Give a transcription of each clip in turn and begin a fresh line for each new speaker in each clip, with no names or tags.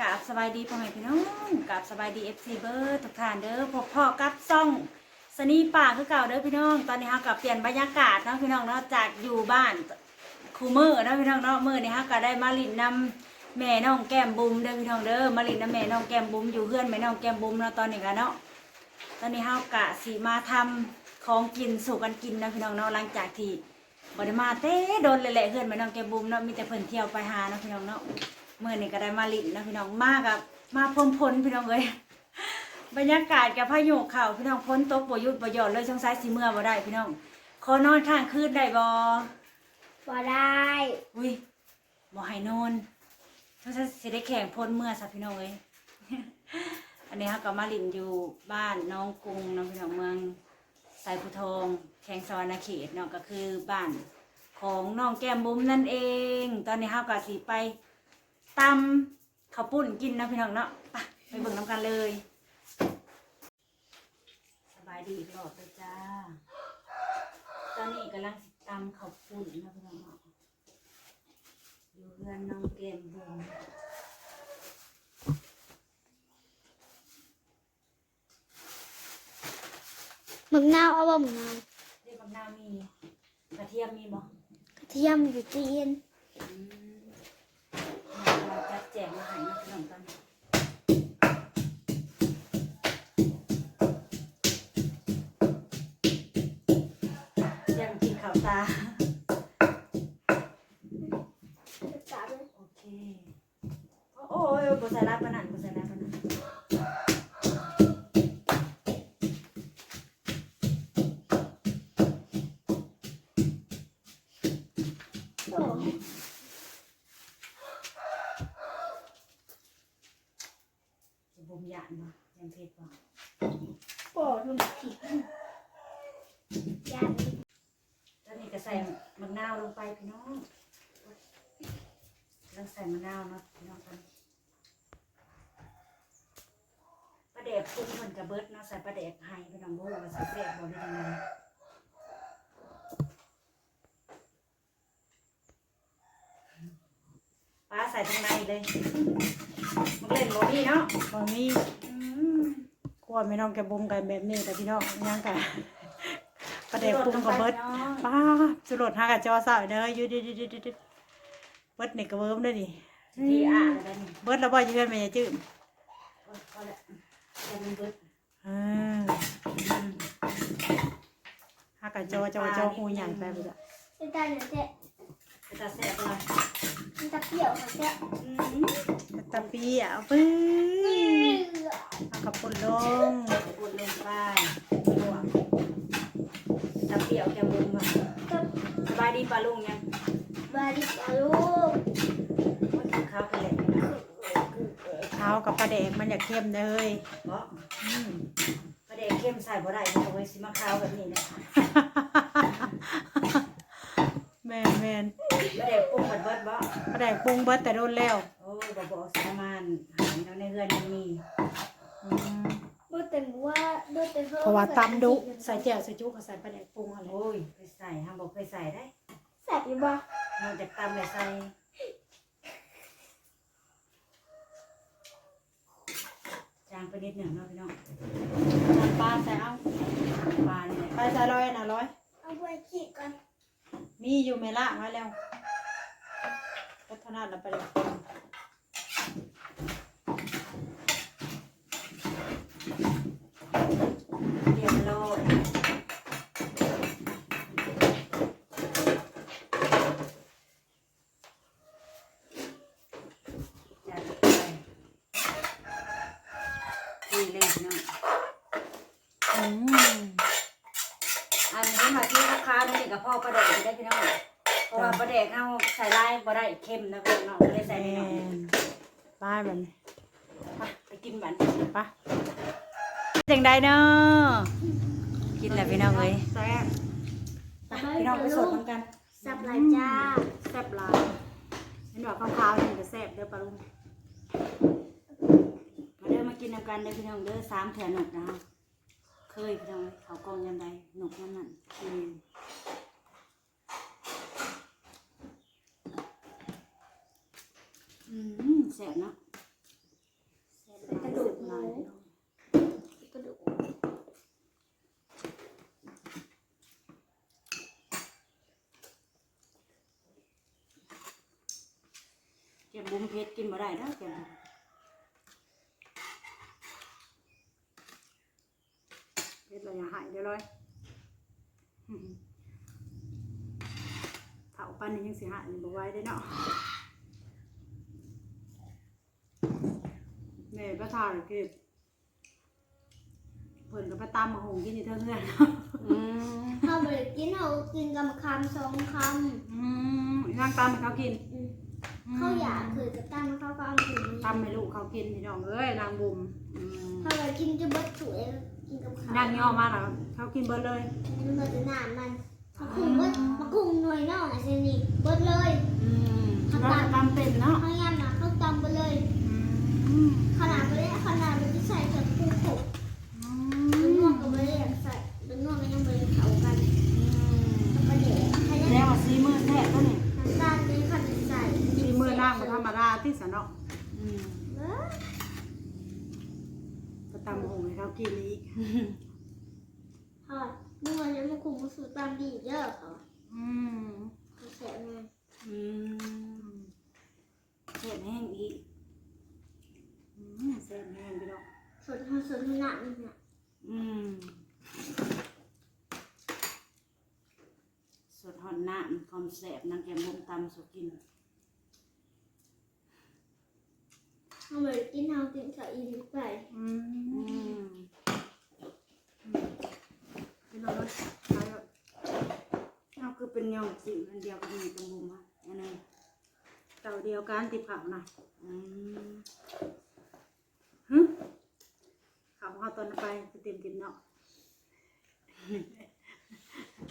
กราบสบายดีพ่อแม่พี่น้องกราบสบายดีเอฟซีเบอร์ทุกท่านเด้อพบพ่อกับซ่องสนีป่าคือเก่าเด้อพี่น้อง ตอนนี้เฮากับเปลี่ยนบรรยากาศเนาะพี่น้องเนาะจากอยู่บ้านคูเมอร์เนาะพี่น้องเนาะมื้อนี้เฮาก็ได้มาลินนำแม่น้องแก้มบุ๋มเด้อพี่น้องเด้อมาลินนำแม่น้องแก้มบุ๋มอยู่เพื่อนแม่น้องแก้มบุ๋มเนาะตอนนี้กันเนาะตอนนี้เฮากะสิมาทำของกินสู่กันกินนะพี่น้องเนาะหลังจากที่บ่ได้มาเต้โดนเลยแหละเพื่อนแม่น้องแก้มบุ๋มเนาะมีแต่เพิ่นเที่ยวไปหาเนาะพี่น้องเนาะ มื่อนี่ก็ได้มาลินนะพี่น้องมากกับมาพรมพลพี่น้องเลยบรรยากาศกับพายุเข่าพี่น้องพ้นตกบ่หยุดบ่หย่อนเลยช่องซ้ายสีเมื่อบ่ได้พี่น้องขอนอนข้างคืนได้บ่
บ่ได้
อุ้ยบ่ให้นอนช่องซ้ายสิได้แข่งพ้นเมื่อสัพี่น้องเลยอันนี้ฮะก็มาลินอยู่บ้านน้องกรุงเน้องพี่น้องเมืองสายภูทองแข่งสวรรณเขตเนาะก็คือบ้านของน้องแก้มบุ้มนั่นเอง ตอนนี้เฮาก็สิไป ตำข้าวปุ้นกินนะพี่น้องเนาะไปไปเบิ่งน้ำกันเลย สบายดีอีกรอบเลยจ้า ตอนนี้กำลังสิตำข้าวปุ้นนะพี่น้องเนาะอยู่เพื่อนน้องเกมบุม
หมึกนาวเอาบ่หมึกนาว
เรียกบักนาวมีกระเทียมมีบ่
กระเทียมอยู่จีน
อืมเรา จะแจกมาให้นะพี่น้องตอนยังกินข้าวตา โอเค โอ้ยบุษราปนันบุษราป แดกปรุงมันกระเบิดเนาะใส่ปลาแดกให้พี่น้องบ่ว่าใส่แซ่บบ่ได้ยังไงปลาใส่ตรงในเลยมันเล่นบ่มีเนาะ
บางนี้
อืม
กวไม่น้องแกบุมกันแบบนี้แต่พี่น้องยังกันประเดี๋ยวปรุงกับเบิร์ดป้าจุดหากระจอสาวเด้ออยูดิดิดิดิดิเบิร์ดนี่ก็เวิร์มด้วยดิ
ที่อ่านแล้วนี่
เบิร์ดแล้วบ่ยืนไม่ยจื้ม
พอ แล้วจะเป็นเบิด
เออหากระจอจอจอหูใหญ่ไปไปจ้ะ
เป็นตาเหนือแท้
ไปตัดแสบเลย
เป็นตาเปรี้ยวค่ะแท้
ตะปีอะปื้อเอากระปุนลง
ปวดลงไปลวกตับเปรี้ยวแกมบุมอะ
ก็
สบายดีปลาลุงยัง
บาดิบาลูก
ว่ากินข้าวกันแหละนะ
เขากับปลาแดกมันอยากเข้มเลย
เพราะประเดี๋ยวเข้มใส่บ่ได้เนี่ยเว้ยสิมาข้าวแบบนี้นะ
แมนแมน
ประเดี๋ยวปรุงบัดเบิดบ่
ปลาแดกปรุงเบิดแต่โดนแล้ว
โอ้ยบ่บอกสามานหายแล้วในเรือนยังมี
อืม
เมื่แต่ว่าเมื่อแต่
เพราะว่าตำดุใส่แจ่วใส่จุกก็ใส่ปลาแดกปรุงอะไร
โอ้ยไปใส่ห้ามบอกไปใส่ได้
แซ่บอยู่บ่
นอกจากตำเลยใส่ จางไปนิดหนึ่งเนาะพี่น้อง
น้ำปลาใส่เอา
ปลาเนี่ย
ไปใส่ร้อยนะร้อย
เอาไว้ขีดก่อน
มีอยู่เมล่ามาแล้วพัฒนาเราไปเลย
เรียบร้อยจัดไปดีเลยพี่น้อง
อืม
อันนี้มาที่ราคานี่กับพ่อประเดกได้พี่น้องเพราะว่าประเดกเอาใส่ลายบ่ได้ เค็มนะพี่น้องก็เลยใส่
แม
นิดหน่อย
นป้ายแบบนี้
ไปไปกินบัน
ปะ
จังได้เนาะกินแล้วพี่น้องเอ้ย
แซ่บ
ไปพี่น้องไปสดพร้อมกัน
สับหลายจ้า
แซ่บหลายเห็นบอกขาวๆนี่จะแซ่บเด้อปลาลุง
มาเด้อมากินนำกันเด้อพี่น้องเด้อสามแถวหนกนะเคยพี่น้องเอ้ยเขากองยำใดหนกนั่นนั่นกิน อืมแสบเนาะ
ลาย
กระดูก
แกมบุ้มเพชรกินบ่ได้นะแกมบุ้ม
เพชรเราอย่าหายเดี๋ยวเลยเผาปันนี่ยังสิหายบ่ไว้ได้เนาะ แม่ก็ทานเก็บเพิ่นก็ไปตามมาหงกินอยู่เท่าเงื่อน
อืม
เขาไปกินเขากินกับคำสองค
อืมย่างตามให้เขากินำ
อืมเขาอยากเคยกับตั้งเขาก็เอาถึง
ตามให้ลูกเขากินพี่น้องเอ้ยนางบุม
อืม
เขาไปกินจะเบิดสวยกินกับข้าว
ย่างย่อมาแล้วเขากินเบิดเลย
มันเบิดนานมันเขาคุมเบิดมาคุมหน่วยนอกไอ้เซนี่เบิดเลย
อืม
เราตามเป็นเนาะ
เขายำนะเขาตำไปเลย
อืม
ขนาดไปเลยขนาดมันจะใส่กับคู่ผง
อื
ดึงนว
ม
ดก็ไม่ได้ใส่ดึงนวดก็ยังไม่ได้เขากันแล้วก็เดี๋ยวใครได้
แล้วว่าซีมือแท้ตัวนี้
น้ำตาลเลยขันใส่
มีมือนางบ่ธรรมดาที่สะเนาะ
อืม
เออ
ก็ตามหงให้เขากินอีก
ค่ะนวดจะมาคุมมาสู่ตามดีเยอะเขา
อืม
เขาแสบไง
อืมเผ็ดแห้งอีก
อืม แซ่บแห้งพี่น้อง
สดเขาสดหนักเนี่ย
อืมสดหอนน้ำความแสบน้ำแกงบุ้มตำสุกิน
เขาไปกินเขากินใส่อีกไป
อื
อื
ม
ม
พี่น้องเอ้ยไปเถอะ
เอาคือเป็นยองสิมันเดียวกับมีแกงบุ้มอะอันนั้น
เต่าเดียวกันติดเผานะ
อืม
ฮึเขาเขาตอนนั้นไปไปเตรียมกินเนาะ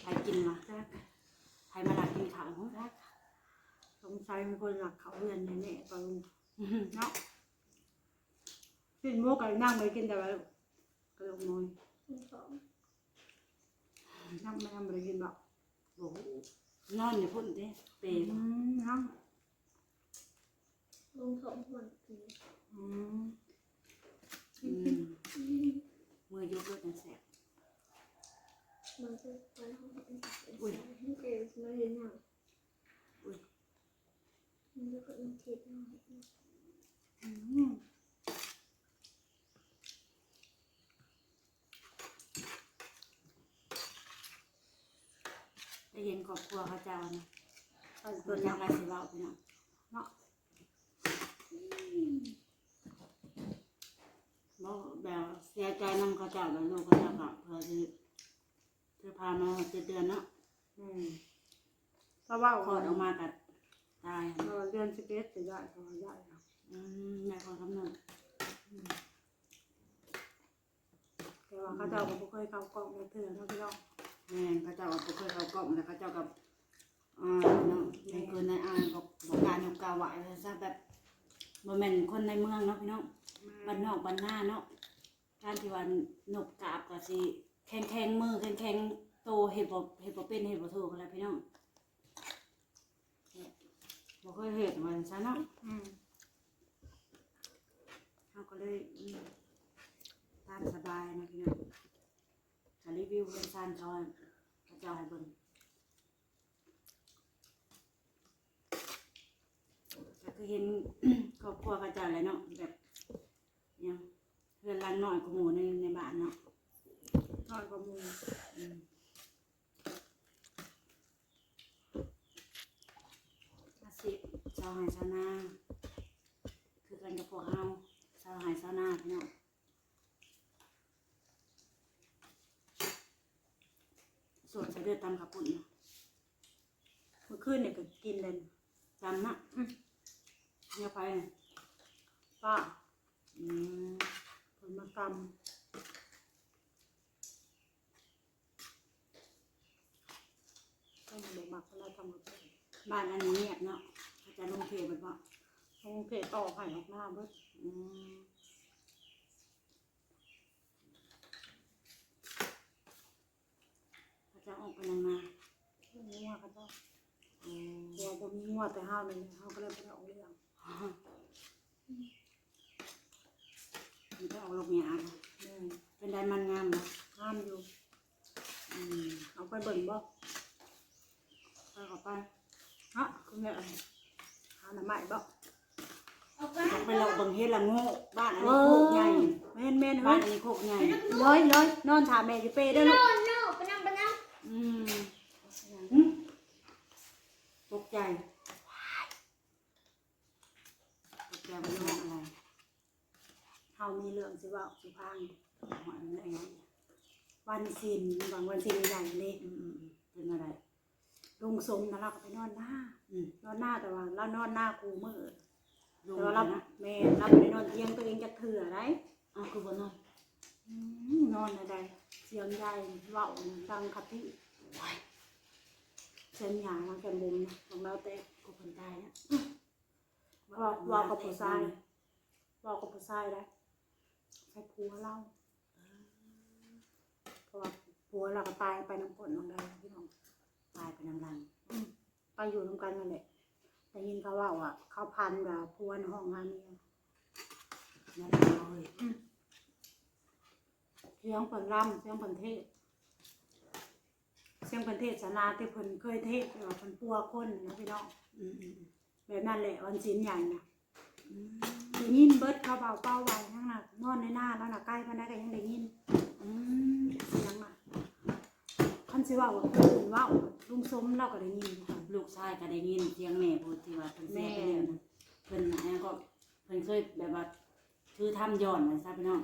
ใครกินมา
จ้า
ใครมาหลักกินขาวของ
สงสัยมีคนหลักเขาเรียนแน่ๆตอน
อืม
เนาะกินหมูกับนั่งไปกินแต่ว่ากระดูกมอย
สอง
นั่งไม่ทำอะไรกินหรอก
โอ้โหนอนอยู่พุ่นเด้เปร
อื
ย์
มนั่ง
ลงสองคนกิน
อืม
อืมมือยกรถจังแสบ
มันจะไปห้ อุ้ยให้เกย์มาเรียนหนัง
อุ้ย
มันจะเป็นทิศหน่อย
อืม
ได้เห็นครอบครัวเขาเจ้านะตั
ว
ยั
ยั
ก
ก
ษ์
ษ์
ไรสิเว้าพี่น้อง
เนาะ
บ่แบบเสียใจนำเขาเจ้าแล้วลูกเขาเจ้าก็เพื่อสิ เพื่อพามาเจ็ดเดือนเนาะ
อืมเพราะว่า
คลอดออกมากัตาย
เราเรียนสเก็ตจะได้เขาได้ครับ
อืมในความกำหนด
แต่ว่าเขาเจ้าก็บ่เคยเข้ากล้องเลยเถื่อนเนาะพี่น้อง
แม่นเขาเจ้าก็บ่เคยเขากล้องแล้วเขาเจ้ากับอ่าเนาะในคืนในอ่านก็บอกการยกกาไหวเลยซะแบบบ่แม่นคนในเมืองเนาะพี่น้องบ้านนอกบ้านหน้าเนาะการที่ว่านกกาบก็สิ แข็งแข็งๆมือแข็งแข็งๆโตเฮ็ดบ่เฮ็ดบ่เป็นเฮ็ดบ่ถูกอะไรพี่น้องบ่เคยเฮ็ดมันซะเนาะ
อืม
เขาก็เลยอืมตามสบายนะพี่น้องจะรีวิวเรื่องซานเขาอะเขาเจ้าให้เบิ่งก็คือเห็นครอบครัวเขาเจ้าแหล้วเนาะแบบยังเพื่อนหลังน้อยกว่าหมู่ในในบ้านเนาะ
น้อยกว่ามู
อืมอาชีชาวไร่ชาวนาคือกันกับพวกเฮาชาวไร่ชาวนาพี่น้องส่วนใส่เดือดตำขับปุ่นเนาะ
เมื่อคืนเนี่ยก็กินเลย
ตำนะเนี่ยไปเนี่ย
ป้า
อืม
ผลมากร ก็มันบ่มักเราทำกับ
บ้านอันนี้เนี่ยเนาะอาจารย์ลงเทมันว่า
ลงเทต่อไผ่ออกหน้าเบิด
อือาจารย์ออกไปนานมา
เรื่องงัวกั
นก็
ตัวบ่มงัวแต่ห้าวเลยห้าวก็เลยไม่ได้ออกเรื่อง
มันก็ออกลู
กหยาเป็นได้มันงามนะห้ามอยู่
เอาไป
เบิ่งบ่านอัน
เอ
นี้โคกใหญ่
แม่นแม่น
บ้า
เฮ้ย
นอันนี้โคกใหญ่
เลยเลยนอนถามแม่อยู่เป้เด้อ
โน่
ลูก
โน่ไปนั่งไปนั่ง
อืม
หึ
ตกใจตกใจว่าเรื่องอะไร
เฮามีเรื่องสิเว้าสิพัง
หอยมันอะไร
วันศิลบางวันศิลใหญ่เลย
อืมอืมเป็นอะไร
ลุงสมนะเราก็ไปนอนหน้า
อืม
นอนหน้าแต่ว่าเรานอนหน้ากูมือ
ลง
แต่ว่า
แล้
เรา
วนะ
แม่เราบ่ไปนอนเตียงตัวเองจะเถื่อไร
อ้าวคือบ่นอน
อืมนอนอะไรเสียงใหญ่เว้าดังขับที่เสียงหยางมันแกมบุมนะของเราแต่
กูคนตายนะ
ว่าว่ากับผู้ชายว่ากับผู้ชายได้ใส่ผัวเราเพราะว่าผัวเราก็ตายไปน้ำฝนน้องใดพี่น้อง
ตายไปน้ำลัง
อืมไปอยู่ร่วมกันนั่นแหละแต่ยินเขาว่าอะเขาพันกับผัวในห้องงานเมีย
นั่นเราเลย
เสียงเพิ่นรำเสียงเพิ่นเทศเสียงเพิ่นเทศนาที่เพิ่นเคยเทศแต่ว่าเพิ่นปัวคนนะพี่น้อง
อืมอืมอืม
แบบนั้นแหละวันศีลใหญ่น่ะ
อืม
ได้ยินเบิดเขาเบาเป้าไว้ทั้งนั้นนอนในหน้าแล้วน่ะใกล้ปานใดก็ยังได้ยิน
อืม
เสียงอะคั นสิเว่าว่าคนอื่นเว่าลุงสมเราก็ได้ยินค่ะ
ลูกชายก็ได้ยินเสียงแม่พูดที่ว่าเพิ่นเสียไปแล้วนะเพิ่นนะก็เพิ่นเคยแบบว่าคือทำย้อนนะทราบพี่น้อง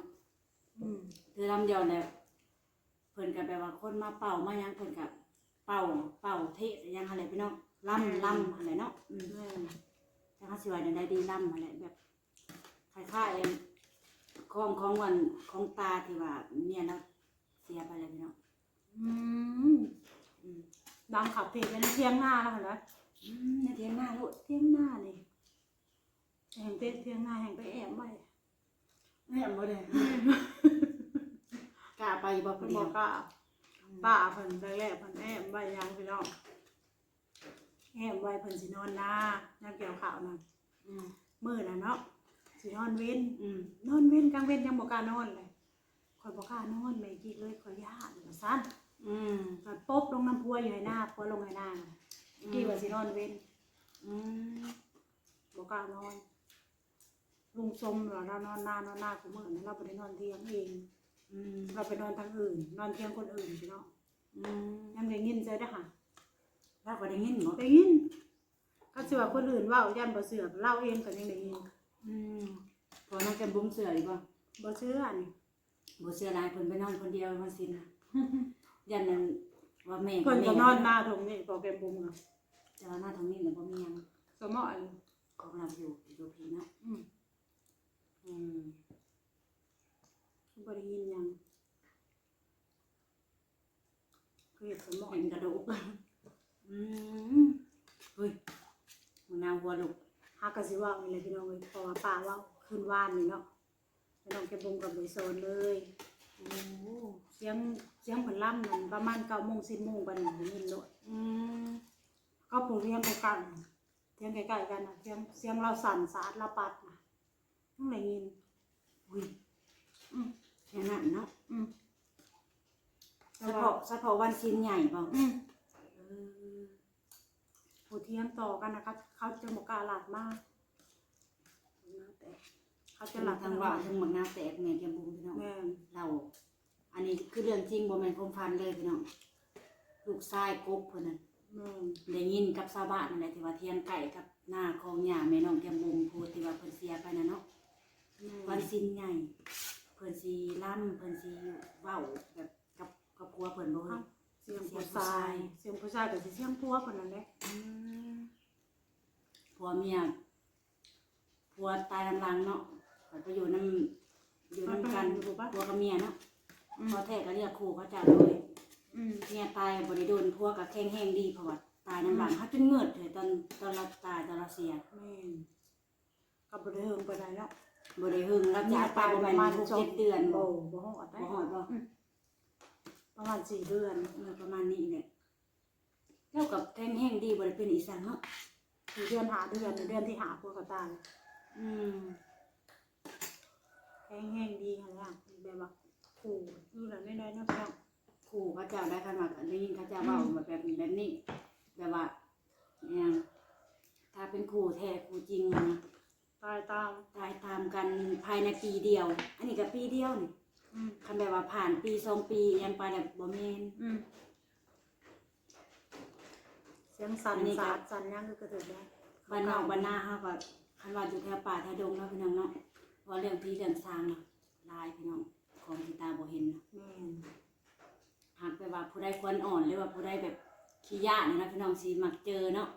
อืม
คือทำย้อนแล้วเพิ่นก็แบบว่าคนมาเป่ามาหยังเพิ่นก็เป่าเป่าเทศหยังอะไรพี่น้องล่ำล่ำอะไรเนาะอืม
แม่
จังหาสิว่าได้ดีล่ำอะไรแบบคล้ายๆของของวันของตาที่ว่าเนี่ยเราเสียไปแล้วพี่น้อง
อืม
อืม
ดังขับเพลงไปในเทียงหน้าแล้วเห็นไหม
อืมในเทียงหน้าลูก
เทียงหน้านี่แห่งเตะเทียงหน้าแห่งไปแอบไว้
แม่บ่ได้กล้าไปบ่
เพิ่
ผู้
น
เดี
บ
ย
อ
ว
กว่าป้าเพิ่นแรกๆเพิ่นแอบไว้ยังพี่น้องแอบไว้เพิ่นสินอนหน้ายังเกี่ยวข่าวนั่น
อืม
มื้อน่ะเนาะสินอนเว้น
อืม
นอนเว้นกลางเว้นยังบ่กล้านอนเลยข่อยบ่กล้านอนแม่กี้เลยข่อยย่านว่าซั่น
อืม
ก็ปบลงน้ำพัวอยู่ให้หน้าพัวลงให้หน้าน่ะกี้ว่าสินอนเว้น
อืม
บ่กล้านอนลุงสมว่าเรานอนหน้านอนหน้ากูมื้อนั้นเราบ่ได้นอนเที่ยงเอง
อืม
เราไปนอนทางอื่น นอนเที่ยงคนอื่นพี่น้อง
อืม
ยังได้ยินใจได้อค่ะ
เราก็ได้ยินบ่
ได้ยินก็สิว่าคนอื่นเว่ายันบ่เสือกเล่าเองก็ยังได้ยิน
อืมพอน้องแกมบุ้มเสืออีกบ่
บ่เชื่อนี่
บ่เสือหลายเพิ่นไปนอนคนเดียวมันสินน่ะ ยันนั้นว่าแม่
เพิ่นก็
แม่
นอนหน้าตรงนี้พอแกมบุมน่ะ
แต่ว่าหน้าทางนี้น่ะบ่มีหยัง
สมออัน
ของเราอยู่อยู่พี่เนาะ
อืม
อืม
บ่ได้ยินหยังคือเฮ็ดสมอ
เห็นกระดูกอืมเฮ้ยมันนาวหัวลูก
หากะสิเว่านี่แหละพี่น้องเอ้ยเพราะว่าป้าเว่าคืนวานนี่เนาะพี่น้องแกมบุมกับบ่ได้โซนเลย
โอ้
เสียงเสียงเพิ่นล่ำนั่นประมาณ9:00น10:00นปานนี้ได้ยินโลด
อืม
ก็ปลูกเรียงใกล้กันเรียงใกล้ๆกันน่ะเสียงเสียงเราสั่นสาดเราปัดน่ะต้องได้ยิน
อุ้ย
อืม
แค่นั้นเนาะ
อืม
เฉพาะเฉพาะวันชิ้นใหญ่บ่
อืม
เออ
ผู้เทียงต่อกันนะครับเขาจะบอกกล้าหลัดมากแต่ เขาจะ
จะ
ห
ห
ลั
ลั
ด
ก
ทา
ทางง
ว่า
ว่าทั้งหมดหน้าแตกแม่แกมบุ้มพี่น้อง
แม่น
เรา อันนี้คือเรื่องจริงบ่แม่นความฝันเลยพี่น้อง ลูกชายกบเพิ่นน่ะ
แม่น
ได้ยินกับชาวบ้านนั่นแหละที่ว่าเทียงไก่กับหน้าของย่าแม่น้องแก้มบุมพูดที่ว่าเพิ่นเสียไปน่ะเนาะ
แม่
วัน
น
สิ้นใหญ่เพิ่นสิล่ำเพิ่นสิเว้าแบบกับกับผัวเพิ่นบ่เฮ้ย
เสียงผู้ชาย เสียงผู้ชายแต่สิเสียงผัวคนนั้นแหละ
ผัวเมียผัวตายลำลังเนาะ เพิ่นไปอยู่นํอยู่นํกันผัวกับเมียเนาะพอแท้ก็เรียกครูเขาจับเลย
อืม
เมียตายบ่ได้โดนผัวก็แข็งแรงดีเพราะว่าตายน้ำหลังเขาจนเงิดเลยตอนตอนเราตายตอนเราเสีย
แม่นกับบริเฮิงไปไหนเนาะ
บ่ได้หึงแล้วจากไปประมาณหกเจ็ดเดือน
โอ้
บ่
บ่ฮอดได้
บ่ฮอดบ่
ประมาณสี่เดือน
เออประมาณนี้แหละเจ้ากับแข็งแห้งดีบ่ได้เป็นอีสานเนาะ
สี่เดือนหาเดือนเดือนที่หาพวกกระตาย
อืม
แห้งแห้งๆดีค่ะล่ะแบบว่าขู่อยู่แล้วน้อยๆเนาะพี่น้อง
ครูเขาเจ้าได้ขนาดได้ยินเขาเจ้าเว้าแบบแบบแบบนี้แบบว่าอย่างถ้าเป็นครูแท้ครูจริงอะนะ
ตายตาม
ตายตามกันภายในปีเดียว อันนี้ก็ปีเดียวนี่
อืม
คันแบบว่าผ่านปีสองปียังไปแบบบ่แม่น
อืมเสียงสั่น
อันนี้ก็
สาดสั่นยังคือกระถึกได้
บ้านนอกบ้านนาเฮาก็คันว่าอยู่แถวป่าแถวดงเนาะพี่น้องเนาะ ว่าเรื่องผีเรื่องสร้างเนาะหลายพี่น้องของที่ตาบ่เห็นเนาะ
แม่น
หากไปว่าผู้ใดควรอ่อนหรือว่าผู้ใดแบบขี้ยะเนี่ยนะพี่น้องสิมักเจอเนาะ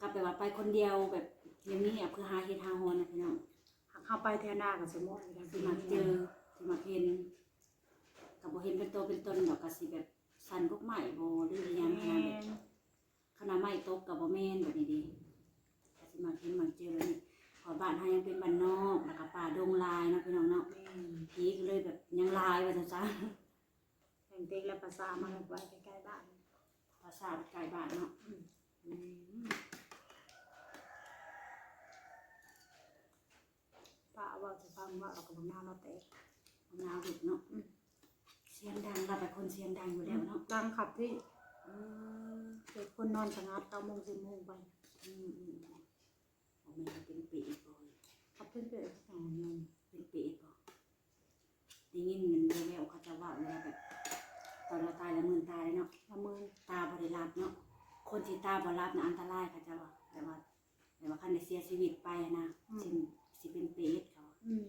กลับไปว่าไปคนเดียวแบบเงียบๆคือหาเฮ็ดหาฮอนนะพี่น้อง
หักเข้าไปแทนหน้ากับสมองอยู่แล้ว
สิมักเจอสิมักเห็นกับบ่เห็นเป็นตัวเป็นตนดอกก็สิแบบสั่นกุกใหม่บ่หรืออิหยังขนาดแบบขนาดไม้ตกกับบ่แม่นแบบนี้เดีก็สิมักเห็นมักเจอนี่ เพอบ้านเฮายังเป็นบ้านนอกแล้วก็ป่าดงลายเนาะพี่น้องเนาะ
แม่น
ผีก็เลยแบบยังลายว่าซั่นซะ
แห่งเต็กและภาษามาไว้ใกล้ๆบ้าน
ภาษาไกลบ้านเนาะ
อืม
อืม
ป้าว่าจะฟังว่าเรากับหน้าเราแตก
มะนาวดุเนาะ
อืม
เสียงดังเราเป็นคนเสียงดังอยู่แล้วเนาะ
ดังขับที่
เออ
เด็กคนนอนสงัดเก้าโมงสิบโมงไป
อืม อืมอืมผมเป็นปีบ่อย
ขับเพื่อนเพื่อนสองโมง
เป็นปีบ่ได้ยินมันแววเขาจะว่าเวลาแบบตอนเราตายแล้วมือตายเนาะ
ละเมือ
ตาบริรับเนาะคนที่ตาบริรับน่ะอันตรายเขาจะว่าแต่ว่าแต่ว่าคันได้เสียชีวิตไปนะสิสิเป็นเปรตเขา
อืม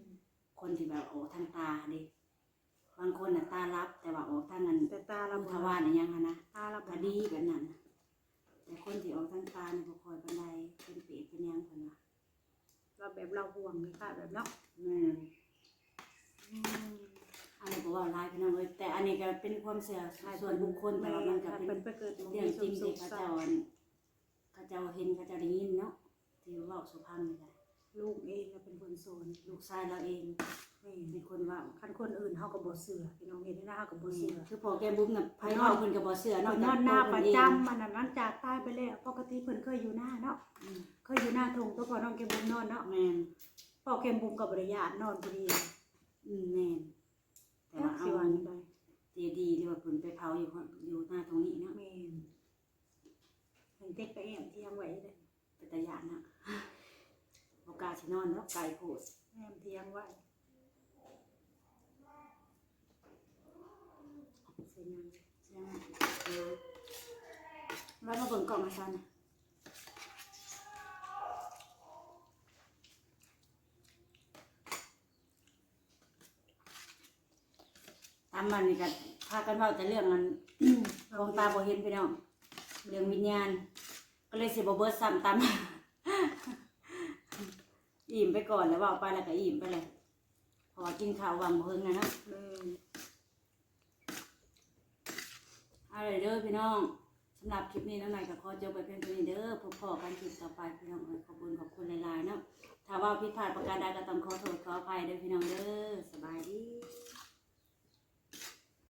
คนที่แบบโอ้ทางตาด้บางคนน่ะตารับแต่ว่าออกทางนั้น
แต่ตาเรา
อุ
บ่
ทวารน่ะยังนะ
ตาเรา
ดีแบบนั้น แต่คนที่ออกทางตาเนี่ยบ่คอยปานใดเป็นเปรตเป็นหยังเพิ่นว่า
เราแบบเราห่วงเลยค่ะแบบเนาะ
แม่น
อืม
อันนี้บ่ว่าหลายพี่น้องเอ้ยแต่อันนี้ก็เป็นความเชื่อส่วนบุคคลแต่ว่ามันก็เป็น
เป็นไปเกิดหมู่
เรื่องจริง
สุ
ที่
ข
เขา
สั
เจ้าน
ต์
อันเขาเจ้าเห็นเขาเจ้าได้ยินเนาะที่เว้าสุพรรณนี่แหละ
ลูกเองก็เป็นคนโซน
ลูกชายเราเอง
แม่
เป็นคนเว้า
คันคนอื่นเฮาก็บ่เชื่อพี่น้องเห็นได้นะเฮาก็บ่เชื่อ
คือพอแกบุ้มน่ะไผเว้าเพิ่นก็บ่เชื่อ
เพิ่
เนาะ
นนอนหน้าประจำมันน่ะนั้นจากตายไปแล้วปกติเพิ่นเคยอยู่หน้าเนาะ
อืม
เคยอยู่หน้าทงตัวพอน้องเกมบุมนอนเนาะ
แม่น
พ่อเกมบุมกับบริยานนอนพอดี
อืมแม่นแต่
แต่
ว่า
สิ
เอา
วันใด
เจดีย์ที่ว่าเพิ่นไปเผาอยู่ข้างอยู่หน้าตรงนี้เนาะ
แม่นเห็นเต็กไปแอมเที่ยงไว้เลย
เป็นตาญาณนะโอกาสสินอนเนาะไกลโพด
แอมเที่ยงไว้ เสียยัง
ใช่ไหมเออไว้มาเบิ่งกล่องให้ซันน่ะตามมันนี่ก็พากันเว้าแต่เรื่องมันของตาบ่เห็นพี่น้องเรื่องวิญญาณ ก็เลยสิบ่เบิดซ้ำตามอิ่มไปก่อนแล้วเว่าไปแล้วก็อิ่มไปเลยเพอกินข้าววังเพิ่งนะเนาะ
แม่น
เอาเลยเด้อพี่น้องสำหรับคลิปนี้น้องหน่อยก็ขอจบไปเพียงเท่านี้เด้อพบพอกันคลิปต่อไปพี่น้องเอ้ยขอบคุณขอบคุณหลายๆเนาะถ้าว่าผิดพลาดประการใดก็ต้องขอโทษขออภัยเด้อพี่น้องเด้อสบายดี